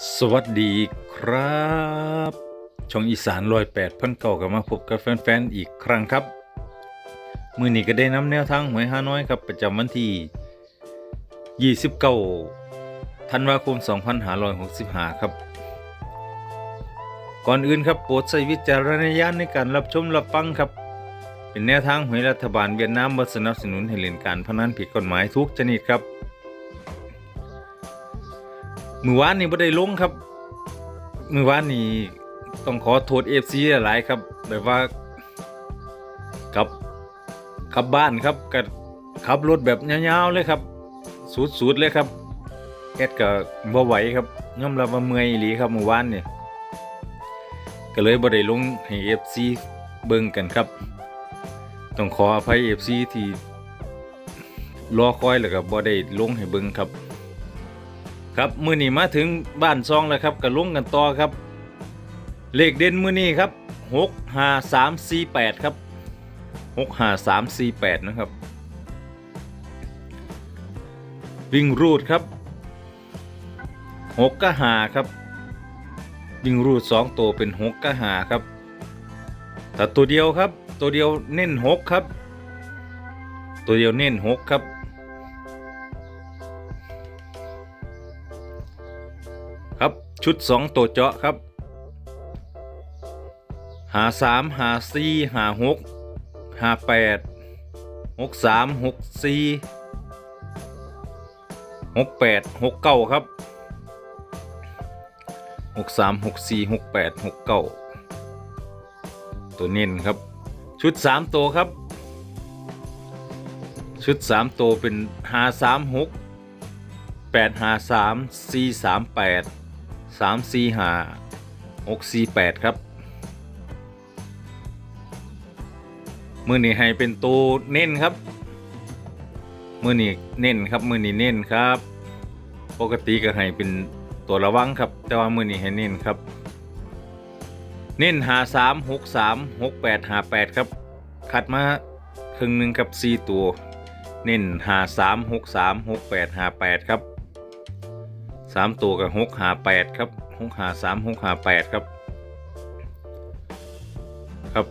สวัสดีครับ ช่องอีสานลอยแปดพันเก่ากับมาพบกับแฟนๆอีกครั้งครับมือนี้ก็ได้นำแนวทางหวยฮานอยครับ ประจำวันที่29ธันวาคม 2565 ครับ ก่อนอื่นครับโปรดใช้วิจารณญาณในการรับชมรับฟังครับ เป็นแนวทางหวยรัฐบาลเวียดนามบ่สนับสนุนให้เล่นการพนันผิดกฎหมายทุกชนิดครับ มือวานนี่บ่ได้ลงครับ มือวานนี่ต้องขอโทษเอฟซีหลายๆครับแบบว่ากลับกลับบ้านครับก็ขับรถแบบยาวๆเลยครับสุดๆเลยครับแอดก็บ่ไหวครับย่อมรับว่าเมื่อยอีหลีครับมือวานนี่ก็เลยบ่ได้ลงให้เอฟซีเบิ่งกันครับ ต้องขออภัยเอฟซีที่รอคอยแล้วก็บ่ได้ลงให้เบิ่งครับ ครับมือนี้มาถึงบ้านซองแล้วครับก็ลงกันต่อครับ เลขเด่นมือนี้ครับหกห้าสามสี่แปดครับหกห้าสามสี่แปดนะครับ วิ่งรูดครับหกก็หาครับ วิ่งรูดสองตัวเป็นหกก็หาครับแต่ตัวเดียวครับ ตัวเดียวเน้นหกครับ ตัวเดียวเน้นหกครับ ครับชุดสองตัวเจาะครับ หาสามหาสี่หาหกหาแปดหกสามหกซีหกแปดหกเก้าครับหกสามหกสี่หกแปดหกเก้าตัวเน้นครับ ชุดสามตัวครับ ชุดสามตัวเป็นหาสามหกแป ดหาสามสี่สามแปดสามสี่ห้าหกซีแปดครับ มือนี้ให้เป็นตัวเน้นครับ มือนี้เน้นครับ มือนี้เน้นครับ ปกติก็ให้เป็นตัวระวังครับ แต่ว่ามือนี้ให้เน้นครับ เน้นหาสามหกสามหกแปดหาแปดครับคัดมาครึ่งหนึ่งกับสี่ตัว เน้นหาสามหกสามหกแปดหาแปดครับ สามตัวกับหกหาแปดครับหกหาสามหกหาแปดครับ ครับ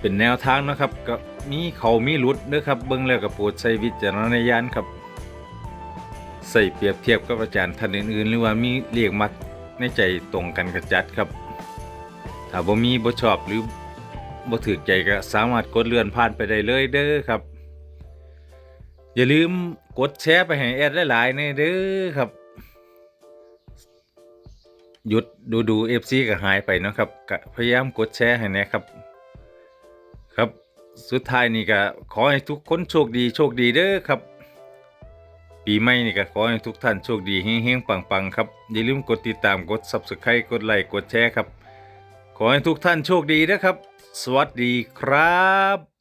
เป็นแนวทางนะครับก็มีเขามีหลุดนะครับเบิ้งแล้วกับโปรดใช้วิจารณญาณครับใส่เปรียบเทียบกับอาจารย์ท่านอื่นๆ หรือว่ามีเรียกมักในใจตรงกันกระจัดครับ ถ้าบ่มีบ่ชอบหรือบ่ถือใจก็สามารถกดเลื่อนผ่านไปได้เลยเด้อครับ อย่าลืมกดแชร์ไปให้แอดหลายๆนี่เด้อครับ หยุดดูดูเอฟซีก็หายไปนะครับก็พยายามกดแชร์ให้นะครับ ครับสุดท้ายนี่ก็ขอให้ทุกคนโชคดีโชคดีเด้อครับ ปีใหม่นี่ก็ขอให้ทุกท่านโชคดีเฮงๆปังๆครับอย่าลืมกดติดตามกด Subscribe กดไลค์กดแชร์ครับ ขอให้ทุกท่านโชคดีนะครับ สวัสดีครับ